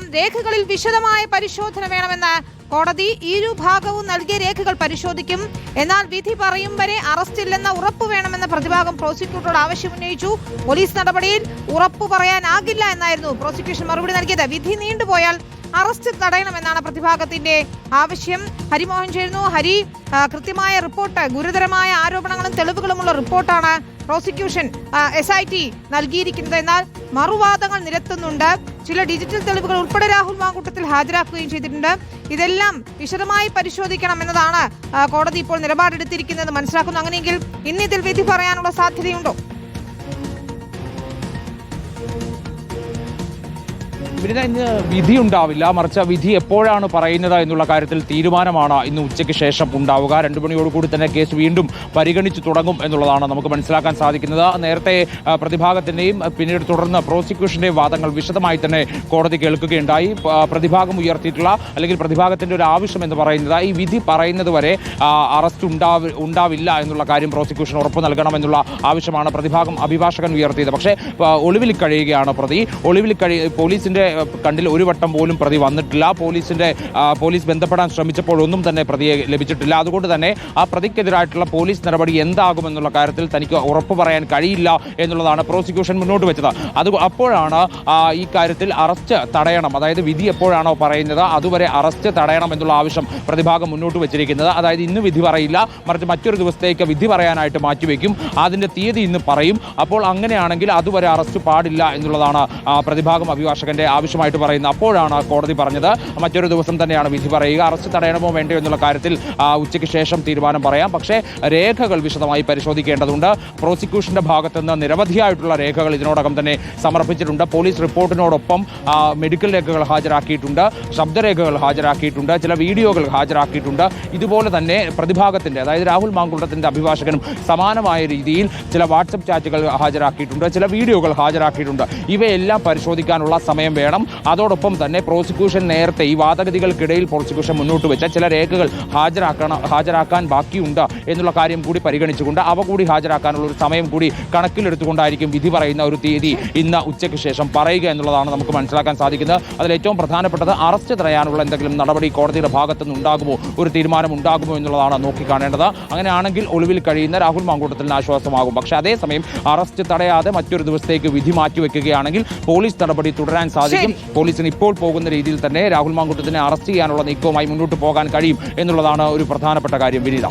രേഖകളിൽ വിശദമായ പരിശോധന വേണമെന്ന് കോടതി ഇരുഭാഗവും നൽകിയ രേഖകൾ പരിശോധിക്കും. എന്നാൽ വിധി പറയും വരെ അറസ്റ്റില്ലെന്ന ഉറപ്പ് വേണമെന്ന പ്രതിഭാഗം പ്രോസിക്യൂട്ടറോട് ആവശ്യമുന്നയിച്ചു. പോലീസ് നടപടിയിൽ ഉറപ്പ് പറയാനാകില്ല എന്നായിരുന്നു പ്രോസിക്യൂഷൻ മറുപടി നൽകിയത്. വിധി നീണ്ടുപോയാൽ അറസ്റ്റ് തടയണമെന്നാണ് പ്രതിഭാഗത്തിന്റെ ആവശ്യം. ഹരിമോഹൻ ചേരുന്നു. ഹരി കൃത്യമായ റിപ്പോർട്ട് ഗുരുതരമായ ആരോപണങ്ങളും തെളിവുകളുമുള്ള റിപ്പോർട്ടാണ് പ്രോസിക്യൂഷൻ എസ് ഐ ടി നൽകിയിരിക്കുന്നത്. എന്നാൽ മറുവാദങ്ങൾ നിരത്തുന്നുണ്ട്. ചില ഡിജിറ്റൽ തെളിവുകൾ ഉൾപ്പെടെ രാഹുൽ മാങ്കൂട്ടത്തിൽ ഹാജരാക്കുകയും ചെയ്തിട്ടുണ്ട്. ഇതെല്ലാം വിശദമായി പരിശോധിക്കണം എന്നതാണ് കോടതി ഇപ്പോൾ നിലപാടെടുത്തിരിക്കുന്നത്. മനസ്സിലാക്കുന്നു. അങ്ങനെയെങ്കിൽ ഇന്ന് ഇതിൽ വിധി പറയാനുള്ള സാധ്യതയുണ്ടോ? വിനിത ഇന്ന് വിധി ഉണ്ടാവില്ല മറിച്ച് വിധി എപ്പോഴാണ് പറയുന്നത് എന്നുള്ള കാര്യത്തിൽ തീരുമാനമാണ് ഇന്ന് ഉച്ചയ്ക്ക് ശേഷം ഉണ്ടാവുക. രണ്ടു മണിയോടുകൂടി തന്നെ കേസ് വീണ്ടും പരിഗണിച്ച് തുടങ്ങും എന്നുള്ളതാണ് നമുക്ക് മനസ്സിലാക്കാൻ സാധിക്കുന്നത്. നേരത്തെ പ്രതിഭാഗത്തിന്റെയും പിന്നീട് തുടർന്ന് പ്രോസിക്യൂഷന്റെയും വാദങ്ങൾ വിശദമായി തന്നെ കോടതി കേൾക്കുകയുണ്ടായി. പ്രതിഭാഗം ഉയർത്തിയിട്ടുള്ള അല്ലെങ്കിൽ പ്രതിഭാഗത്തിന്റെ ഒരു ആവശ്യം എന്ന് പറയുന്നത് ഈ വിധി പറയുന്നത് വരെ അറസ്റ്റ് ഉണ്ടാവി ഉണ്ടാവില്ല എന്നുള്ള കാര്യം പ്രോസിക്യൂഷൻ ഉറപ്പ് നൽകണം എന്നുള്ള ആവശ്യമാണ് പ്രതിഭാഗം അഭിഭാഷകൻ ഉയർത്തിയത്. പക്ഷേ ഒളിവിൽ കഴിയുകയാണ് പ്രതി. ഒളിവിൽ കഴി പോലീസിന്റെ ആ, കണ്ടിൽ ഒരു വട്ടം പോലും പ്രതി വന്നിട്ടില്ല. പോലീസിന്റെ പോലീസ് ബന്ധപ്പെടാൻ ശ്രമിച്ചപ്പോൾ ഒന്നും തന്നെ പ്രതിയെ ലഭിച്ചിട്ടില്ല. അതുകൊണ്ട് തന്നെ ആ പ്രതിക്കെതിരായിട്ടുള്ള പോലീസ് നടപടി എന്താകുമെന്നുള്ള കാര്യത്തിൽ തനിക്ക് ഉറപ്പ് പറയാൻ കഴിയില്ല എന്നുള്ളതാണ് പ്രോസിക്യൂഷൻ മുന്നോട്ട് വെച്ചത്. അത് അപ്പോഴാണ് ഈ കാര്യത്തിൽ അറസ്റ്റ് തടയണം. അതായത് വിധി എപ്പോഴാണോ പറയുന്നത് അതുവരെ അറസ്റ്റ് തടയണം എന്നുള്ള ആവശ്യം പ്രതിഭാഗം മുന്നോട്ട് വെച്ചിരിക്കുന്നത്. അതായത് ഇന്ന് വിധി പറയില്ല മറിച്ച് മറ്റൊരു ദിവസത്തേക്ക് വിധി പറയാനായിട്ട് മാറ്റിവെക്കും അതിന്റെ തീയതി ഇന്ന് പറയും. അപ്പോൾ അങ്ങനെയാണെങ്കിൽ അതുവരെ അറസ്റ്റ് പാടില്ല എന്നുള്ളതാണ് പ്രതിഭാഗം അഭിഭാഷകന്റെ ആവശ്യമായിട്ട് പറയുന്നത് അപ്പോഴാണ് കോടതി പറഞ്ഞത്. മറ്റൊരു ദിവസം തന്നെയാണ് വിധി പറയുക. അറസ്റ്റ് തടയണമോ വേണ്ടയോ എന്നുള്ള കാര്യത്തിൽ ഉച്ചയ്ക്ക് ശേഷം തീരുമാനം പറയാം. പക്ഷേ രേഖകൾ വിശദമായി പരിശോധിക്കേണ്ടതുണ്ട്. പ്രോസിക്യൂഷന്റെ ഭാഗത്ത് നിന്ന് നിരവധിയായിട്ടുള്ള രേഖകൾ ഇതിനോടകം തന്നെ സമർപ്പിച്ചിട്ടുണ്ട്. പോലീസ് റിപ്പോർട്ടിനോടൊപ്പം മെഡിക്കൽ രേഖകൾ ഹാജരാക്കിയിട്ടുണ്ട്. ശബ്ദരേഖകൾ ഹാജരാക്കിയിട്ടുണ്ട്. ചില വീഡിയോകൾ ഹാജരാക്കിയിട്ടുണ്ട്. ഇതുപോലെ തന്നെ പ്രതിഭാഗത്തിന്റെ അതായത് രാഹുൽ മാങ്കുളത്തിന്റെ അഭിഭാഷകനും സമാനമായ രീതിയിൽ ചില വാട്സപ്പ് ചാറ്റുകൾ ഹാജരാക്കിയിട്ടുണ്ട്. ചില വീഡിയോകൾ ഹാജരാക്കിയിട്ടുണ്ട്. ഇവയെല്ലാം പരിശോധിക്കാനുള്ള സമയം വേണം. അതോടൊപ്പം തന്നെ പ്രോസിക്യൂഷൻ നേരത്തെ ഈ വാദഗതികൾക്കിടയിൽ പ്രോസിക്യൂഷൻ മുന്നോട്ട് വെച്ച ചില രേഖകൾ ഹാജരാക്കണം ഹാജരാക്കാൻ ബാക്കിയുണ്ട് എന്നുള്ള കാര്യം കൂടി പരിഗണിച്ചുകൊണ്ട് അവ കൂടി ഹാജരാക്കാനുള്ള ഒരു സമയം കൂടി കണക്കിലെടുത്തുകൊണ്ടായിരിക്കും വിധി പറയുന്ന ഒരു തീയതി ഇന്ന് ഉച്ചയ്ക്ക് ശേഷം പറയുക എന്നുള്ളതാണ് നമുക്ക് മനസ്സിലാക്കാൻ സാധിക്കുന്നത്. അതിൽ ഏറ്റവും പ്രധാനപ്പെട്ടത് അറസ്റ്റ് തടയാനുള്ള എന്തെങ്കിലും നടപടി കോടതിയുടെ ഭാഗത്തു നിന്നുണ്ടാകുമോ ഒരു തീരുമാനം ഉണ്ടാകുമോ എന്നുള്ളതാണ് നോക്കിക്കാണേണ്ടത് അങ്ങനെയാണെങ്കിൽ ഒളിവിൽ കഴിയുന്ന രാഹുൽ മാങ്കൂട്ടത്തിന് ആശ്വാസമാകും. പക്ഷേ അതേസമയം അറസ്റ്റ് തടയാതെ മറ്റൊരു ദിവസത്തേക്ക് വിധി മാറ്റിവെക്കുകയാണെങ്കിൽ പോലീസ് നടപടി തുടരാൻ സാധിക്കും പോലീസിന് ഇപ്പോൾ പോകുന്ന രീതിയിൽ തന്നെ രാഹുൽ മാങ്കൂട്ടത്തിനെ അറസ്റ്റ് ചെയ്യാനുള്ള നീക്കവുമായി മുന്നോട്ട് പോകാൻ കഴിയും എന്നുള്ളതാണ് ഒരു പ്രധാനപ്പെട്ട കാര്യം. വിനീത.